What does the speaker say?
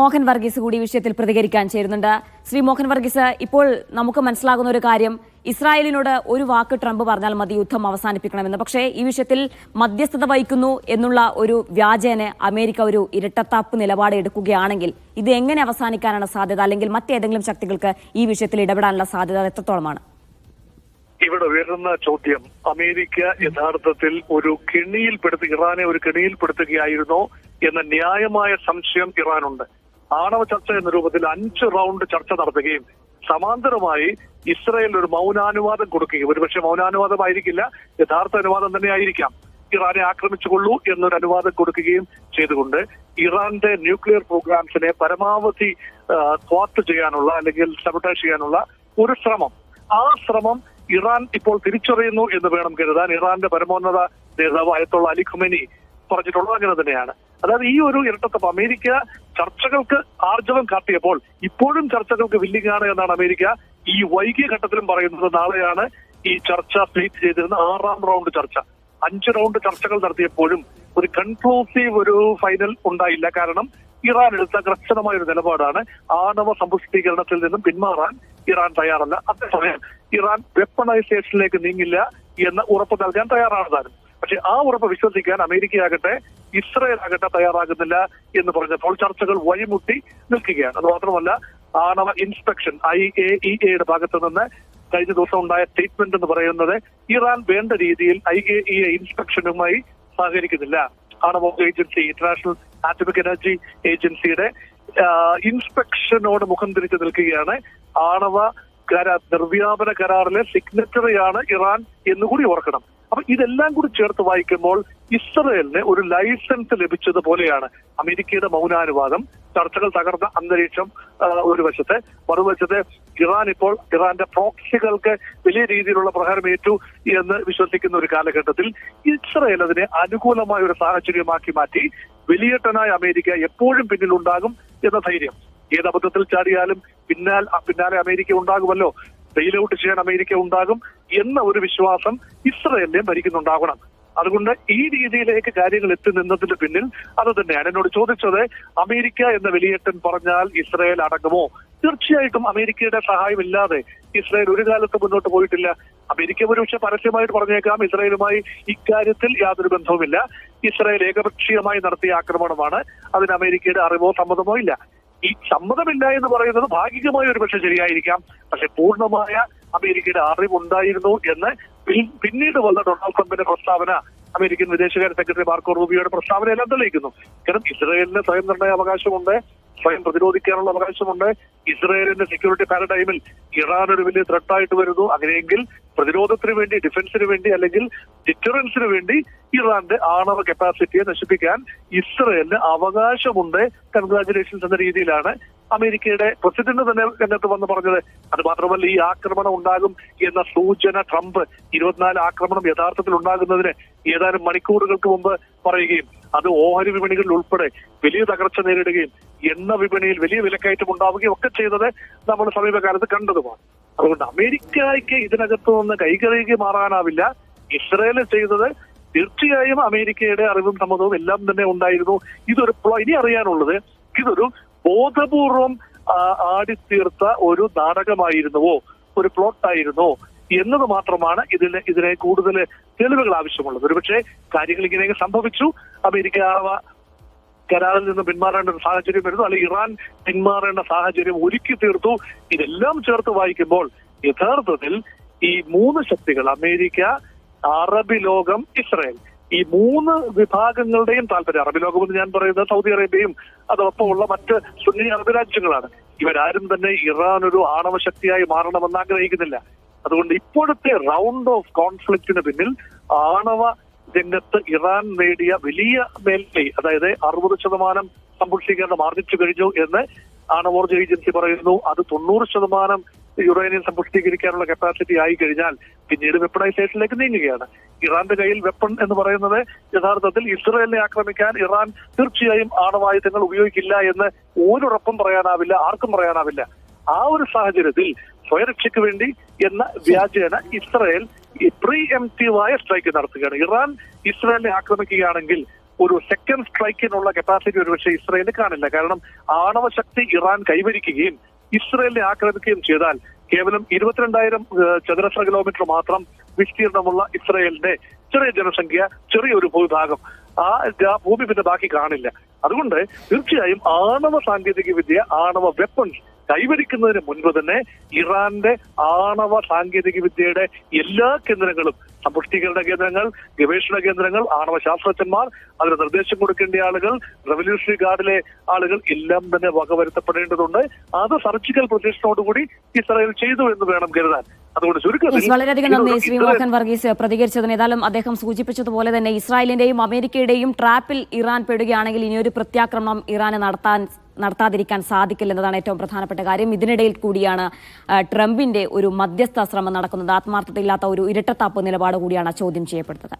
മോഹൻ വർഗീസ് കൂടി വിഷയത്തിൽ പ്രതികരിക്കാൻ ചേരുന്നുണ്ട്. ശ്രീ മോഹൻ വർഗീസ് ഇപ്പോൾ നമുക്ക് മനസ്സിലാകുന്ന ഒരു കാര്യം. ഇസ്രായേലിനോട് ഒരു വാക്ക് ട്രംപ് പറഞ്ഞാൽ മതി യുദ്ധം അവസാനിപ്പിക്കണമെന്ന്. പക്ഷേ ഈ വിഷയത്തിൽ മധ്യസ്ഥത വഹിക്കുന്നു എന്നുള്ള ഒരു വ്യാജേന അമേരിക്ക ഒരു ഇരട്ടത്താപ്പ് നിലപാട് എടുക്കുകയാണെങ്കിൽ ഇത് എങ്ങനെ അവസാനിക്കാനാണ് സാധ്യത? അല്ലെങ്കിൽ മറ്റേതെങ്കിലും ശക്തികൾക്ക് ഈ വിഷയത്തിൽ ഇടപെടാനുള്ള സാധ്യത എത്രത്തോളമാണ്? ഇവിടെ ഉയരുന്ന ചോദ്യം. അമേരിക്ക യഥാർത്ഥത്തിൽ ഒരു കെണിയിൽപ്പെടുത്തി ഇറാനെ ഒരു കെണിയിൽപ്പെടുത്തുകയായിരുന്നോ എന്ന ന്യായമായ സംശയം ഇറാനുണ്ട്. ആണവ ചർച്ച എന്ന രൂപത്തിൽ അഞ്ച് റൗണ്ട് ചർച്ച നടത്തുകയും സമാന്തരമായി ഇസ്രയേൽ ഒരു മൗനാനുവാദം കൊടുക്കുകയും ഒരുപക്ഷെ മൗനാനുവാദമായിരിക്കില്ല യഥാർത്ഥ അനുവാദം തന്നെ ആയിരിക്കാം. ഇറാനെ ആക്രമിച്ചുകൊള്ളൂ എന്നൊരു അനുവാദം കൊടുക്കുകയും ചെയ്തുകൊണ്ട് ഇറാന്റെ ന്യൂക്ലിയർ പ്രോഗ്രാംസിനെ പരമാവധി ക്വാത്ത് ചെയ്യാനുള്ള അല്ലെങ്കിൽ സബർട്ടൈസ് ചെയ്യാനുള്ള ഒരു ശ്രമം. ആ ശ്രമം ഇറാൻ ഇപ്പോൾ തിരിച്ചറിയുന്നു എന്ന് വേണം കരുതാൻ. ഇറാന്റെ പരമോന്നത നേതാവ് അയത്തുള്ള അലി ഖുമേനി പറഞ്ഞിട്ടുള്ളത് അങ്ങനെ തന്നെയാണ്. അതായത് ഈ ഒരു ഇരട്ടത്തപ്പ് അമേരിക്ക ചർച്ചകൾക്ക് ആർജവം കാട്ടിയപ്പോൾ ഇപ്പോഴും ചർച്ചകൾക്ക് വില്ലിങ്ങാണ് എന്നാണ് അമേരിക്ക ഈ വൈകിയ ഘട്ടത്തിലും പറയുന്നത്. നാളെയാണ് ഈ ചർച്ച സ്ലീറ്റ് ചെയ്തിരുന്ന ആറാം റൗണ്ട് ചർച്ച. അഞ്ച് റൗണ്ട് ചർച്ചകൾ നടത്തിയപ്പോഴും ഒരു കൺക്ലൂസീവ് ഒരു ഫൈനൽ ഉണ്ടായില്ല. കാരണം ഇറാൻ എടുത്ത കർശനമായ ഒരു നിലപാടാണ്. ആണവ സമ്പുഷ്ടീകരണത്തിൽ നിന്നും പിന്മാറാൻ ഇറാൻ തയ്യാറല്ല. അതേസമയം ഇറാൻ വെപ്പണൈസേഷനിലേക്ക് നീങ്ങില്ല എന്ന് ഉറപ്പ് നൽകാൻ തയ്യാറാണ് താനും പക്ഷെ ആ ഉറപ്പ് വിശ്വസിക്കാൻ അമേരിക്കയാകട്ടെ ഇസ്രയേൽ ആകട്ടെ തയ്യാറാകുന്നില്ല എന്ന് പറഞ്ഞപ്പോൾ ചർച്ചകൾ വഴിമുട്ടി നിൽക്കുകയാണ്. അത് മാത്രമല്ല ആണവ ഇൻസ്പെക്ഷൻ ഐ എ ഇ എയുടെ ഭാഗത്ത് നിന്ന് കഴിഞ്ഞ ദിവസം ഉണ്ടായ സ്റ്റേറ്റ്മെന്റ് എന്ന് പറയുന്നത് ഇറാൻ വേണ്ട രീതിയിൽ ഐ എ ഇ എ ഇൻസ്പെക്ഷനുമായി സഹകരിക്കുന്നില്ല. ആണവ ഏജൻസി ഇന്റർനാഷണൽ ആറ്റമിക് എനർജി ഏജൻസിയുടെ ഇൻസ്പെക്ഷനോട് മുഖം തിരിച്ചു നിൽക്കുകയാണ്. ആണവ കരാർ നിർവ്യാപന കരാറിലെ സിഗ്നറ്ററിയാണ് ഇറാൻ എന്നുകൂടി ഓർക്കണം. അപ്പൊ ഇതെല്ലാം കൂടി ചേർത്ത് വായിക്കുമ്പോൾ ഇസ്രയേലിന് ഒരു ലൈസൻസ് ലഭിച്ചതുപോലെയാണ് അമേരിക്കയുടെ മൗനാനുവാദം. ചർച്ചകൾ തകർന്ന അന്തരീക്ഷം ഒരു വശത്ത്. മറുവശത്ത് ഇറാൻ ഇപ്പോൾ ഇറാന്റെ പ്രോക്സികൾക്ക് വലിയ രീതിയിലുള്ള പ്രഹരമേറ്റു എന്ന് വിശ്വസിക്കുന്ന ഒരു കാലഘട്ടത്തിൽ ഇസ്രയേൽ അതിനെ അനുകൂലമായ ഒരു സാഹചര്യമാക്കി മാറ്റി വലിയേട്ടനായ അമേരിക്ക എപ്പോഴും പിന്നിലുണ്ടാകും എന്ന ധൈര്യം. ഏത് അബദ്ധത്തിൽ ചാടിയാലും പിന്നാൽ പിന്നാലെ അമേരിക്ക ഉണ്ടാകുമല്ലോ. ബെയിൽ ഔട്ട് ചെയ്യാൻ അമേരിക്ക ഉണ്ടാകും എന്ന ഒരു വിശ്വാസം ഇസ്രയേലിനെ ഭരിക്കുന്നുണ്ടാകണം. അതുകൊണ്ട് ഈ രീതിയിലേക്ക് കാര്യങ്ങൾ എത്തി നിന്നതിന്റെ പിന്നിൽ അത് തന്നെയാണ്. എന്നോട് ചോദിച്ചത് അമേരിക്ക എന്ന വെളിയേറ്റൻ പറഞ്ഞാൽ ഇസ്രയേൽ അടങ്ങുമോ? തീർച്ചയായിട്ടും അമേരിക്കയുടെ സഹായമില്ലാതെ ഇസ്രായേൽ ഒരു കാലത്ത് മുന്നോട്ട് പോയിട്ടില്ല. അമേരിക്ക ഒരുപക്ഷെ പരസ്യമായിട്ട് പറഞ്ഞേക്കാം ഇസ്രായേലുമായി ഇക്കാര്യത്തിൽ യാതൊരു ബന്ധവുമില്ല. ഇസ്രായേൽ ഏകപക്ഷീയമായി നടത്തിയ ആക്രമണമാണ്. അതിന് അമേരിക്കയുടെ അറിവോ സമ്മതമോ ഇല്ല. ഈ സമ്മതമില്ല എന്ന് പറയുന്നത് ഭാഗികമായ ഒരു പക്ഷെ ശരിയായിരിക്കാം. പക്ഷെ പൂർണമായ അമേരിക്കയുടെ അറിവുണ്ടായിരുന്നു എന്ന് പിന്നീട് വന്ന ഡൊണാൾഡ് ട്രംപിന്റെ പ്രസ്താവന അമേരിക്കൻ വിദേശകാര്യ സെക്രട്ടറി മാർക്കോ റൂബിയോയുടെ പ്രസ്താവന എല്ലാം തെളിയിക്കുന്നു. കാരണം ഇസ്രയേലിന് സ്വയം നിർണയ അവകാശമുണ്ട് സ്വയം പ്രതിരോധിക്കാനുള്ള അവകാശമുണ്ട്. ഇസ്രയേലിന്റെ സെക്യൂരിറ്റി പാരഡൈമിൽ ഇറാൻ ഒരു വലിയ ത്രെട്ടായിട്ട് വരുന്നു. അങ്ങനെയെങ്കിൽ പ്രതിരോധത്തിന് വേണ്ടി ഡിഫൻസിന് വേണ്ടി അല്ലെങ്കിൽ ഡിറ്ററൻസിന് വേണ്ടി ഇറാന്റെ ആണവ കപ്പാസിറ്റിയെ നശിപ്പിക്കാൻ ഇസ്രയേലിന് അവകാശമുണ്ട് കൺഗ്രാചുലേഷൻസ് എന്ന രീതിയിലാണ് അമേരിക്കയുടെ പ്രസിഡന്റ് തന്നെ രംഗത്ത് വന്ന് പറഞ്ഞത്. അത് മാത്രമല്ല ഈ ആക്രമണം ഉണ്ടാകും എന്ന സൂചന ട്രംപ് ഇരുപത്തിനാല് ആക്രമണം യഥാർത്ഥത്തിൽ ഉണ്ടാകുന്നതിന് ഏതാനും മണിക്കൂറുകൾക്ക് മുമ്പ് പറയുകയും അത് ഓഹരി വിപണികളിൽ ഉൾപ്പെടെ വലിയ തകർച്ച നേരിടുകയും എണ്ണ വിപണിയിൽ വലിയ വിലക്കയറ്റം ഉണ്ടാവുകയും ഒക്കെ ചെയ്തത് നമ്മൾ സമീപകാലത്ത് കണ്ടതുമാണ്. അതുകൊണ്ട് അമേരിക്കയ്ക്ക് ഇതിനകത്ത് നിന്ന് കൈകറിയുക മാറാനാവില്ല. ഇസ്രയേൽ ചെയ്തത് തീർച്ചയായും അമേരിക്കയുടെ അറിവും സമ്മതവും എല്ലാം തന്നെ ഉണ്ടായിരുന്നു. ഇതൊരു ഇനി അറിയാനുള്ളത് ഇതൊരു ബോധപൂർവം ആടിത്തീർത്ത ഒരു നാടകമായിരുന്നുവോ? ഒരു പ്ലോട്ടായിരുന്നോ എന്നത് മാത്രമാണ് ഇതിന് ഇതിനെ കൂടുതൽ തെളിവുകൾ ആവശ്യമുള്ളത്. ഒരുപക്ഷെ കാര്യങ്ങൾ ഇങ്ങനെയൊക്കെ സംഭവിച്ചു. അമേരിക്ക കരാറിൽ നിന്ന് പിന്മാറേണ്ട ഒരു സാഹചര്യം വരുന്നു. അല്ലെങ്കിൽ ഇറാൻ പിന്മാറേണ്ട സാഹചര്യം ഒരുക്കി തീർത്തു. ഇതെല്ലാം ചേർത്ത് വായിക്കുമ്പോൾ യഥാർത്ഥത്തിൽ ഈ മൂന്ന് ശക്തികൾ അമേരിക്ക അറബി ലോകം ഇസ്രായേൽ ഈ മൂന്ന് വിഭാഗങ്ങളുടെയും താല്പര്യം അറബി ലോകം എന്ന് ഞാൻ പറയുന്നത് സൗദി അറേബ്യയും അതോടൊപ്പമുള്ള മറ്റ് സുന്നി അറബ് രാജ്യങ്ങളാണ്. ഇവരാരും തന്നെ ഇറാൻ ഒരു ആണവ ശക്തിയായി മാറണമെന്ന് ആഗ്രഹിക്കുന്നില്ല. അതുകൊണ്ട് ഇപ്പോഴത്തെ റൗണ്ട് ഓഫ് കോൺഫ്ലിക്റ്റിന് പിന്നിൽ ആണവ രംഗത്ത് ഇറാൻ നേടിയ വലിയ മേൽക്കൈ അതായത് അറുപത് ശതമാനം സമ്പുഷ്ടീകരണം ആർജിച്ചു കഴിഞ്ഞു എന്ന് ആണവോർജ ഏജൻസി പറയുന്നു. അത് തൊണ്ണൂറ് ശതമാനം യുറേനിയം സമ്പുഷ്ടീകരിക്കാനുള്ള കപ്പാസിറ്റി ആയി കഴിഞ്ഞാൽ പിന്നീട് വെപ്പണൈസേഷനിലേക്ക് നീങ്ങുകയാണ്. ഇറാന്റെ കയ്യിൽ വെപ്പൺ എന്ന് പറയുന്നത് യഥാർത്ഥത്തിൽ ഇസ്രയേലിനെ ആക്രമിക്കാൻ ഇറാൻ തീർച്ചയായും ആണവായുധങ്ങൾ ഉപയോഗിക്കില്ല എന്ന് ഒരുറപ്പും പറയാനാവില്ല ആർക്കും പറയാനാവില്ല. ആ ഒരു സാഹചര്യത്തിൽ സ്വയരക്ഷയ്ക്ക് വേണ്ടി എന്ന വ്യാജേന ഇസ്രായേൽ പ്രീ എംറ്റീവായ സ്ട്രൈക്ക് നടത്തുകയാണ്. ഇറാൻ ഇസ്രായേലിനെ ആക്രമിക്കുകയാണെങ്കിൽ ഒരു സെക്കൻഡ് സ്ട്രൈക്കിനുള്ള കപ്പാസിറ്റി ഒരുപക്ഷെ ഇസ്രയേലിന് കാണില്ല. കാരണം ആണവ ശക്തി ഇറാൻ കൈവരിക്കുകയും ഇസ്രായേലിനെ ആക്രമിക്കുകയും ചെയ്താൽ കേവലം ഇരുപത്തിരണ്ടായിരം ചതുരശ്ര കിലോമീറ്റർ മാത്രം വിസ്തീർണമുള്ള ഇസ്രായേലിന്റെ ചെറിയ ജനസംഖ്യ ചെറിയൊരു ഭൂവിഭാഗം ആ ഭൂമി പിന്നെ ബാക്കി കാണില്ല. അതുകൊണ്ട് തീർച്ചയായും ആണവ സാങ്കേതിക വിദ്യ ആണവ വെപ്പൺസ് കൈവരിക്കുന്നതിന് മുൻപ് തന്നെ ഇറാന്റെ ആണവ സാങ്കേതിക വിദ്യയുടെ എല്ലാ കേന്ദ്രങ്ങളും സമ്പുഷ്ടീകരണ കേന്ദ്രങ്ങൾ ഗവേഷണ കേന്ദ്രങ്ങൾ ആണവ ശാസ്ത്രജ്ഞന്മാർ അതിന് നിർദ്ദേശം കൊടുക്കേണ്ട ആളുകൾ റവല്യൂഷണറി ഗാർഡിലെ ആളുകൾ എല്ലാം തന്നെ വകവരുത്തപ്പെടേണ്ടതുണ്ട്. അത് സർജിക്കൽ പ്രൊട്ടക്ഷനോടുകൂടി ഇസ്രായേൽ ചെയ്തു എന്ന് വേണം കരുതാൻ. വളരെയധികം നന്ദി ശ്രീമോഹൻ ശ്രീ മോഹൻ വർഗീസ് പ്രതികരിച്ചതിന്. ഏതായാലും അദ്ദേഹം സൂചിപ്പിച്ചതുപോലെ തന്നെ ഇസ്രായേലിന്റെയും അമേരിക്കയുടെയും ട്രാപ്പിൽ ഇറാൻ പെടുകയാണെങ്കിൽ ഇനിയൊരു പ്രത്യാക്രമണം ഇറാന് നടത്താൻ നടത്താതിരിക്കാൻ സാധിക്കില്ലെന്നതാണ് ഏറ്റവും പ്രധാനപ്പെട്ട കാര്യം. ഇതിനിടയിൽ കൂടിയാണ് ട്രംപിന്റെ ഒരു മധ്യസ്ഥ ശ്രമം നടക്കുന്നത്. ആത്മാർത്ഥതയില്ലാത്ത ഒരു ഇരട്ടത്താപ്പ് നിലപാട് കൂടിയാണ് ചോദ്യം ചെയ്യപ്പെടുന്നത്.